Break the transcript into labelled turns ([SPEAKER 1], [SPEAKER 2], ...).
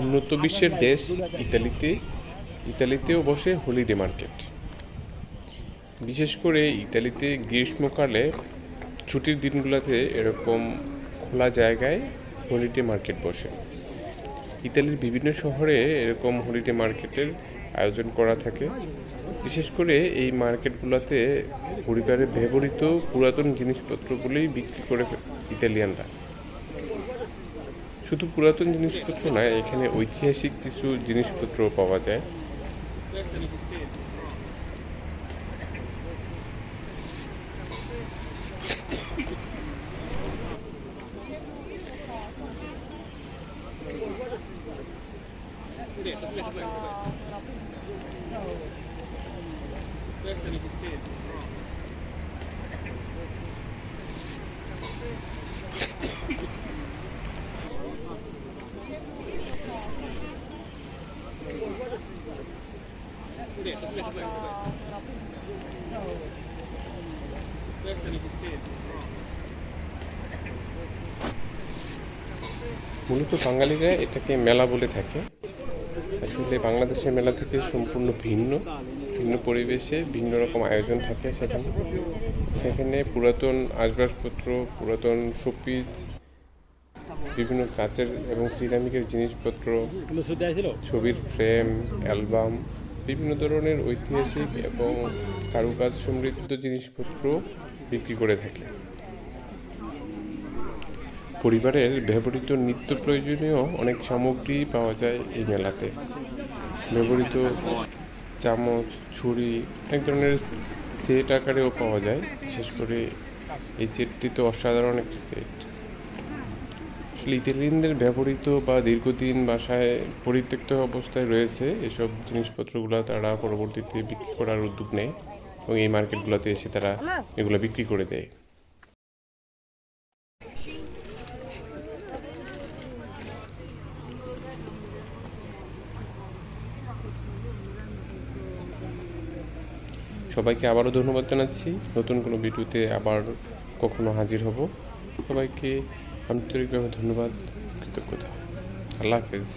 [SPEAKER 1] উন্নত বিশ্বের দেশ ইতালিতে, ইতালিতেও বসে হলিডে মার্কেট বিশেষ করে ইতালিতে গ্রীষ্মকালে ছুটির দিনগুলোতে এরকম খোলা জায়গায় হলিডে মার্কেট বসে। ইতালির বিভিন্ন শহরে এরকম হলিডে মার্কেটের আয়োজন করা থাকে। বিশেষ করে এই মার্কেটগুলোতে পরিবারের ব্যবহৃত পুরাতন জিনিসপত্রগুলোই বিক্রি করে ইতালিয়ানরা। শুধু পুরাতন জিনিসপত্র নয় এখানে ঐতিহাসিক কিছু জিনিসপত্র পাওয়া যায়। মূলত বাঙালিরা এটাকে মেলা বলে থাকে। আসলে বাংলাদেশের মেলা থেকে সম্পূর্ণ ভিন্ন ভিন্ন পরিবেশে ভিন্ন রকম আয়োজন থাকে সেখানে। সেখানে পুরাতন আসবাবপত্র পুরাতন শোপিস বিভিন্ন কাচের এবং সিরামিকের জিনিসপত্র ছবির ফ্রেম অ্যালবাম বিভিন্ন ধরনের ঐতিহাসিক এবং কারুকাজ সমৃদ্ধ জিনিসপত্র বিক্রি করে থাকে। পরিবারের ব্যবহৃত নিত্য প্রয়োজনীয় অনেক সামগ্রী পাওয়া যায় এই মেলাতে। ব্যবহৃত চামচ, ছুরি এক ধরনের সেট আকারেও পাওয়া যায়। বিশেষ করে এই সেটটি তো অসাধারণ একটি সেট। আসলে ইতালিয়ানদের ব্যবহৃত বা দীর্ঘদিন বাসায় পরিত্যক্ত অবস্থায় রয়েছে এসব জিনিসপত্রগুলো তারা পরবর্তীতে বিক্রি করার উদ্যোগ নেয় এবং এই মার্কেটগুলোতে এসে তারা এগুলো বিক্রি করে দেয়। সবাইকে আবারও ধন্যবাদ জানাচ্ছি। নতুন কোনো ভিডিওতে আবার কখনো হাজির হব। সবাইকে আন্তরিকভাবে ধন্যবাদ কৃতজ্ঞতা আল্লাহ হাফেজ